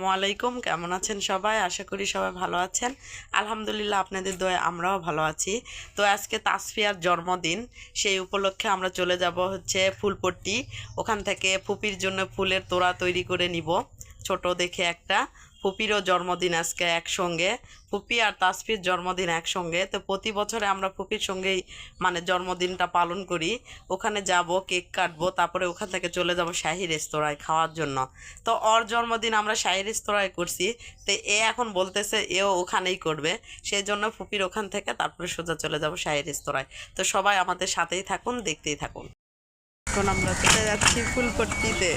আসসালামু আলাইকুম। কেমন আছেন সবাই? আশা করি সবাই ভালো আছেন। আলহামদুলিল্লাহ আপনাদের দয়ে আমরাও ভালো আছি। তো আজকে তাসফিয়ার জন্মদিন, সেই উপলক্ষে আমরা চলে যাব হচ্ছে ফুলপট্টি। ওখান থেকে ফুপির জন্য ফুলের তোড়া তৈরি করে নিব, ছোট দেখে একটা। ফুপিরও জন্মদিন আজকে একসঙ্গে, ফুপি আর তাসফির জন্মদিন একসঙ্গে। তো প্রতি বছরে আমরা ফুপির সঙ্গেই মানে জন্মদিনটা পালন করি। ওখানে যাব, কেক কাটবো, তারপরে ওখান থেকে চলে যাব শাহি রেস্তোরাঁয় খাওয়ার জন্য। তো ওর জন্মদিন আমরা শাহি রেস্তোরাঁয় করছি। তো এ এখন বলতেছে এও ওখানেই করবে। সেই জন্য ফুপির ওখান থেকে তারপরে সোজা চলে যাব শাহি রেস্তোরাঁয়। তো সবাই আমাদের সাথেই থাকুন, দেখতেই থাকুন। এখন আমরা চলে যাচ্ছি ফুলপট্টিতে।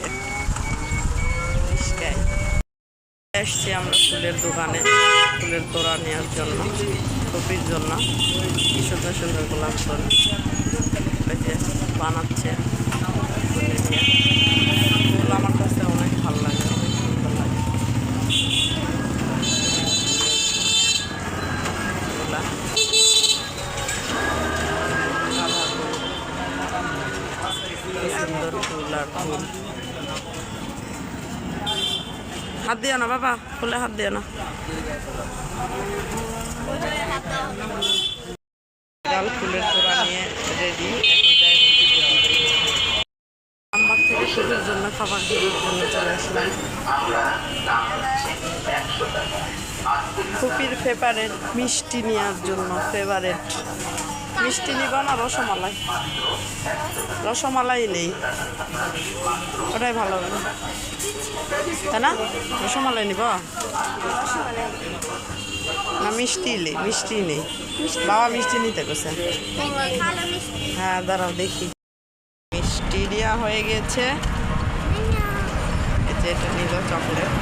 এসছি আমরা ফুলের দোকানে, ফুলের তোড়া নেওয়ার জন্য কপির জন্য। কি সুন্দর সুন্দর গোলাপ ফুল বানাচ্ছে। ফুলে আমার কাছে অনেক ভালো লাগে, অনেক সুন্দর লাগে। সুন্দর ফুল আর ফুল। হাত দিও না, বাবা। ফুলে হাত দিও না। ফুলের রেডি আমার থেকে জন্য খাবার দেওয়ার ফুপির ফেভারেট মিষ্টি নেওয়ার জন্য ফেভারেট মিষ্টি নিব না, রসমালাই। রসমালাই নেই। ওটাই ভালো হবে। তাই না রসমালাই নিব। না, মিষ্টি নেই মিষ্টি নেই বাবা মিষ্টি নিতে গেছে হ্যাঁ দাঁড়াও দেখি। মিষ্টি দেওয়া হয়ে গেছে। যে এটা নিল, চকলেট।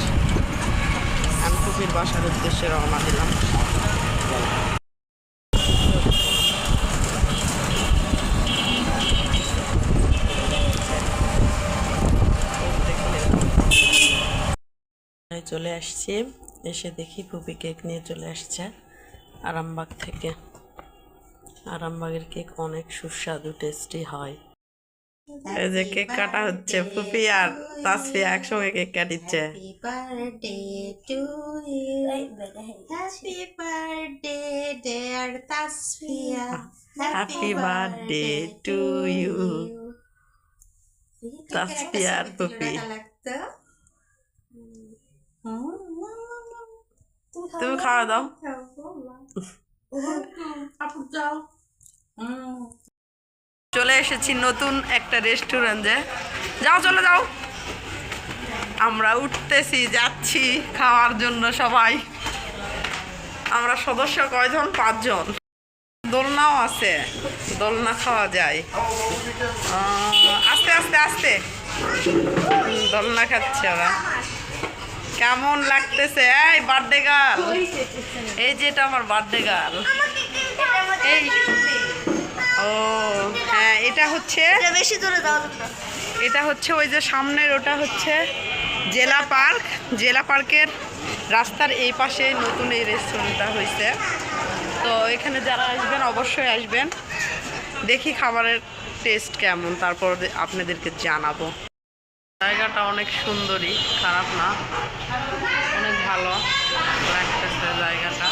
আমি কুপির বাসার উদ্দেশ্যে রওনা দিলাম। চলে আসছি। এসে দেখি পুপি কেক নিয়ে চলে আসছে আরামবাগ থেকে। আরামবাগের কেক অনেক সুস্বাদু টেস্টি হয়। এই যে কেক কাটা হচ্ছে ফুপি আর তাসফি একসঙ্গে কেক কাটিচ্ছে. Happy birthday to you. Tasfia আর পুপি। তুমি খাওয়া দাও চলে এসেছি নতুন একটা রেস্টুরেন্টে যাও চলে যাও। আমরা উঠতেছি যাচ্ছি খাওয়ার জন্য সবাই। আমরা সদস্য কয়জন? পাঁচজন। দোলনাও আছে। দোলনা খাওয়া যায়। আস্তে আস্তে আস্তে। দোলনা খাচ্ছে ওরা কেমন লাগতেছে? এই বার্থডে গার্ল এই যে এটা আমার বার্থডে গার্ল এই। ও হ্যাঁ এটা হচ্ছে বেশি দূরে এটা হচ্ছে ওই যে সামনের ওটা হচ্ছে জেলা পার্ক। জেলা পার্কের রাস্তার এই পাশে নতুন এই রেস্টুরেন্টটা হয়েছে তো এখানে যারা আসবেন অবশ্যই আসবেন। দেখি খাবারের টেস্ট কেমন তারপর আপনাদেরকে জানাব। জায়গাটা অনেক সুন্দরী, খারাপ না, অনেক ভালো লাগতেছে জায়গাটা।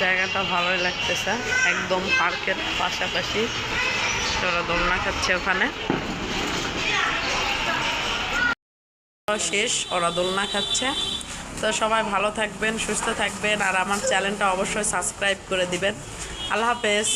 জায়গাটা ভালোই লাগতেছে, একদম পার্কের পাশাপাশি ওরা দোলনা খাচ্ছে ওখানে। শেষ, ওরা দোলনা খাচ্ছে। তো সবাই ভালো থাকবেন, সুস্থ থাকবেন, আর আমার চ্যানেলটা অবশ্যই সাবস্ক্রাইব করে দিবেন। আল্লাহ হাফেজ।